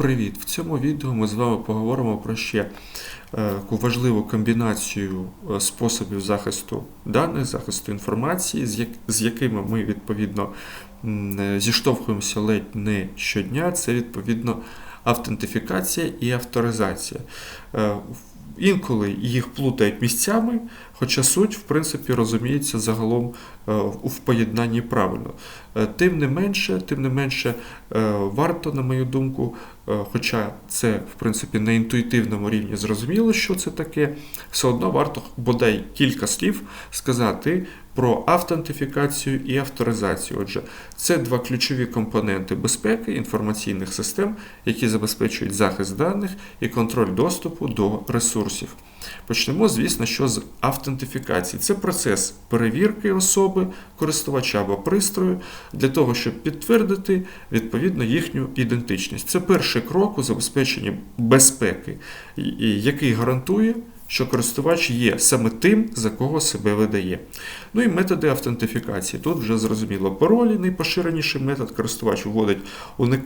Привіт! В цьому відео ми з вами поговоримо про ще е, таку важливу комбінацію е, способів захисту даних, захисту інформації, з, якими ми відповідно е, зіштовхуємося ледь не щодня. Це відповідно автентифікація і авторизація. Інколи їх плутають місцями, хоча суть, в принципі, розуміється загалом е, в поєднанні правильно. Е, Тим не менше, тим не менше, е, варто, на мою думку, хоча це, в принципі, на інтуїтивному рівні зрозуміло, що це таке, все одно варто бодай кілька слів сказати про автентифікацію і авторизацію. Отже, це два ключові компоненти безпеки інформаційних систем, які забезпечують захист даних і контроль доступу до ресурсів. Почнемо, звісно, що з автентифікації. Це процес перевірки особи, користувача або пристрою для того, щоб підтвердити відповідно їхню ідентичність. Це перший крок у забезпеченні безпеки, який гарантує, що користувач є саме тим, за кого себе видає. Ну і методи автентифікації. Тут вже зрозуміло паролі, найпоширеніший метод користувач вводить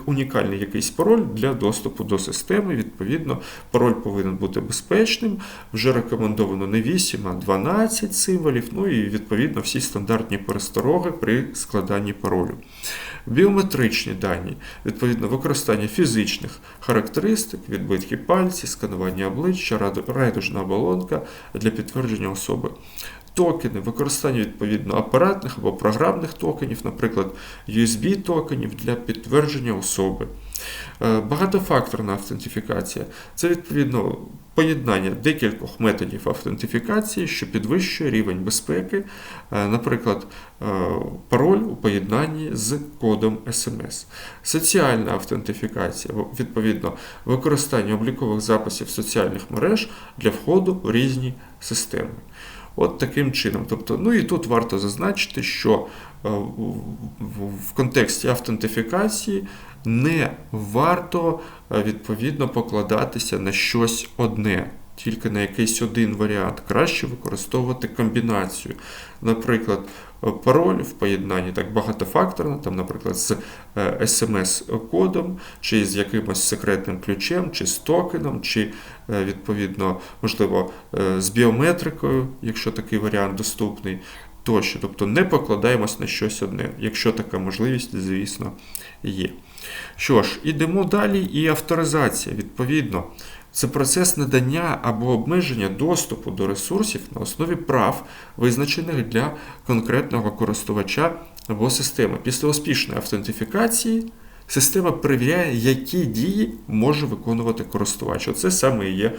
унікальний якийсь пароль для доступу до системи. Відповідно, пароль повинен бути безпечним. Вже рекомендовано не 8, а 12 символів. Ну і відповідно всі стандартні перестороги при складанні паролю. Біометричні дані, відповідно, використання фізичних характеристик, відбитки пальці, сканування обличчя, райдужна оболонка для підтвердження особи. Токени, використання відповідно апаратних або програмних токенів, наприклад, USB токенів для підтвердження особи. Е, Багатофакторна автентифікація це відповідно поєднання декількох методів автентифікації, що підвищує рівень безпеки, Е, наприклад, е, пароль у поєднанні з кодом SMS. Соціальна автентифікація, відповідно, використання облікових записів соціальних мереж для входу у різні системи. От таким чином. Тобто, ну і тут варто зазначити, що е, в- контексті автентифікації не варто е, відповідно покладатися на щось одне. Тільки на якийсь один варіант. Краще використовувати комбінацію. Наприклад, е, пароль в поєднанні так багатофакторно, там, наприклад, з е, SMS-кодом, чи з якимось секретним ключем, чи з токеном, чи е, відповідно, можливо, е, з біометрикою, якщо такий варіант доступний. Тощо, тобто не покладаємось на щось одне, якщо така можливість, звісно, є. Що ж, ідемо далі, і авторизація, відповідно, це процес надання або обмеження доступу до ресурсів на основі прав, визначених для конкретного користувача або системи. Після успішної автентифікації система перевіряє, які дії може виконувати користувач. Оце саме і є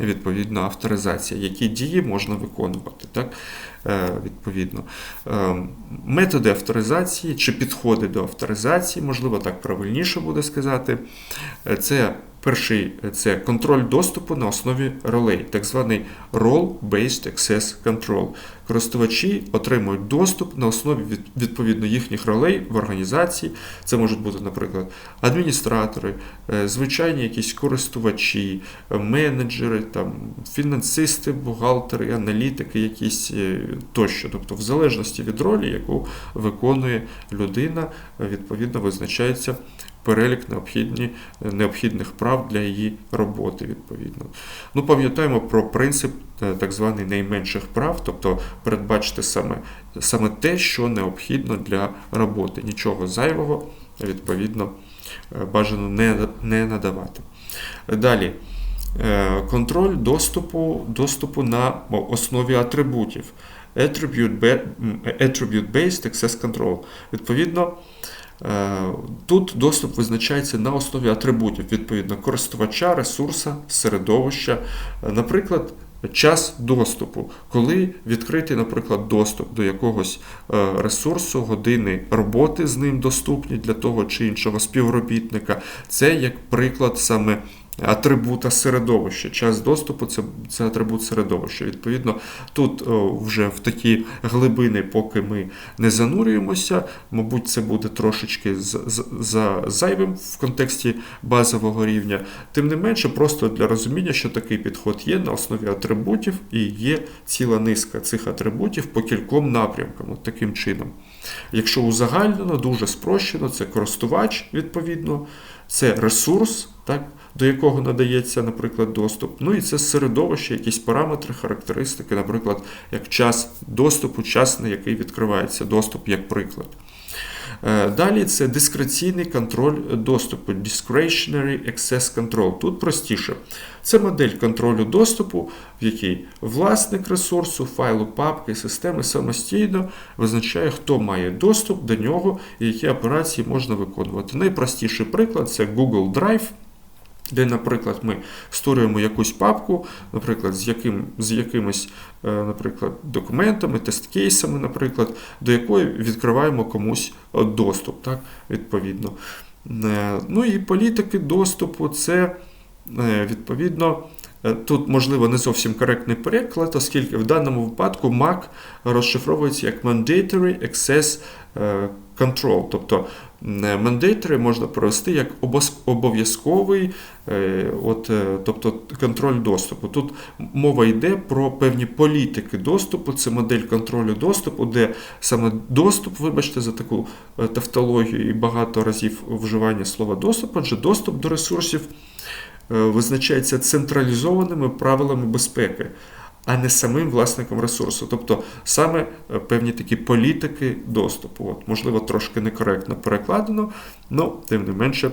відповідна авторизація, які дії можна виконувати. Так? Е, відповідно. Е, Методи авторизації чи підходи до авторизації, можливо, так правильніше буде сказати. Е, Це перший е, це контроль доступу на основі ролей, так званий Role-Based Access Control. Користувачі отримують доступ на основі відповідно їхніх ролей в організації. Це можуть бути, наприклад, адміністратори, е, звичайні якісь користувачі, е, менеджери, там, фінансисти, бухгалтери, аналітики, якісь тощо. Тобто, в залежності від ролі, яку виконує людина, відповідно визначається перелік необхідні, необхідних прав для її роботи. Відповідно. Ну, пам'ятаємо про принцип е, так званий найменших прав, тобто передбачити саме, саме те, що необхідно для роботи. Нічого зайвого, відповідно, е, бажано не, не надавати. Далі. Е, Контроль доступу, доступу на основі атрибутів. Attribute-based access control. Відповідно, тут доступ визначається на основі атрибутів, відповідно, користувача, ресурса, середовища. Е, Наприклад, час доступу, коли відкритий, наприклад, доступ до якогось е, ресурсу, години роботи з ним доступні для того чи іншого співробітника. Це як приклад саме атрибута середовища. Час доступу це, це атрибут середовища. Відповідно, тут о, вже в такі глибини, поки ми не занурюємося, мабуть, це буде трошечки з, з, за зайвим в контексті базового рівня. Тим не менше, просто для розуміння, що такий підход є на основі атрибутів, і є ціла низка цих атрибутів по кільком напрямкам, от таким чином. Якщо узагальнено, дуже спрощено, це користувач, відповідно, це ресурс так, до якого надається, наприклад, доступ. Ну і це середовище, якісь параметри, характеристики, наприклад, як час доступу, час, на який відкривається доступ, як приклад. Е, Далі це дискреційний контроль доступу, discretionary access control. Тут простіше. Це модель контролю доступу, в якій власник ресурсу, файлу, папки, системи самостійно визначає, хто має доступ до нього і які операції можна виконувати. Найпростіший приклад це Google Drive. Де, наприклад, ми створюємо якусь папку, наприклад, з яким, з якимись е, наприклад, документами, тест-кейсами, наприклад, до якої відкриваємо комусь е, доступ, так, відповідно. Е, Ну і політики доступу це відповідно. Е, Тут, можливо, не зовсім коректний переклад, оскільки в даному випадку MAC розшифровується як Mandatory Access е, Control. Тобто м, е, mandatory можна провести як обов'язковий от, тобто, контроль доступу. Тут мова йде про певні політики доступу, це модель контролю доступу, де саме доступ, вибачте, за таку тавтологію і багато разів вживання слова доступ, адже доступ до ресурсів визначається централізованими правилами безпеки, а не самим власником ресурсу. Тобто саме е, певні такі політики доступу. От, можливо, трошки некоректно перекладено, але тим не менше,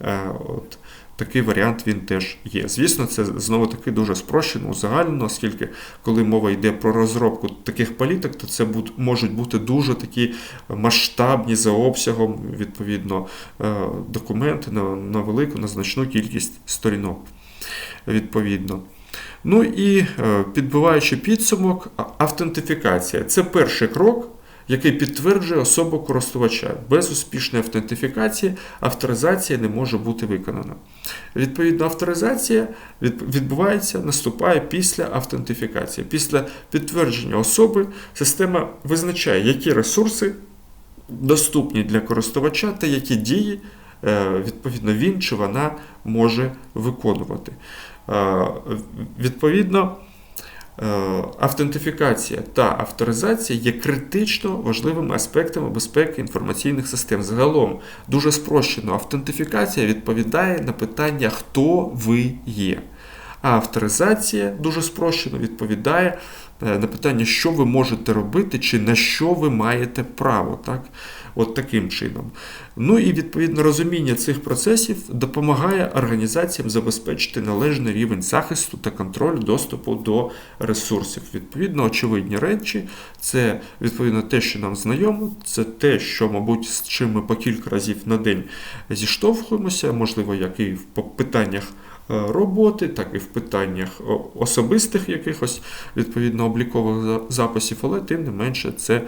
е, от, такий варіант він теж є. Звісно, це знову таки дуже спрощено, узагальнено, оскільки коли мова йде про розробку таких політик, то це можуть бути дуже такі масштабні за обсягом, відповідно, е, документи на, на велику, на значну кількість сторінок. Відповідно. Ну і е, підбиваючи підсумок, автентифікація це перший крок, який підтверджує особу користувача. Без успішної автентифікації авторизація не може бути виконана. Відповідно, авторизація відбувається, наступає після автентифікації. Після підтвердження особи система визначає, які ресурси доступні для користувача та які дії е, відповідно він чи вона може виконувати. Е, Відповідно, автентифікація та авторизація є критично важливими аспектами безпеки інформаційних систем. Загалом дуже спрощено. Автентифікація відповідає на питання, хто ви є. А авторизація дуже спрощено відповідає е, на питання, що ви можете робити, чи на що ви маєте право. Так? От таким чином. Ну і відповідно розуміння цих процесів допомагає організаціям забезпечити належний рівень захисту та контролю доступу до ресурсів. Відповідно, очевидні речі, це відповідно те, що нам знайомо, це те, що, мабуть, з чим ми по кілька разів на день зіштовхуємося, можливо, як і в питаннях е, роботи, так і в питаннях особистих якихось відповідно облікових записів, але тим не менше, це, е,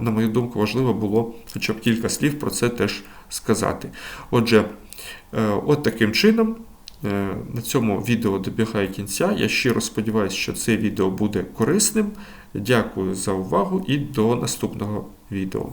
на мою думку, важливо було хоча б кілька слів про це теж сказати. Отже, е, от таким чином. е, На цьому відео добігає кінця. Я щиро сподіваюся, що це відео буде корисним. Дякую за увагу і до наступного відео.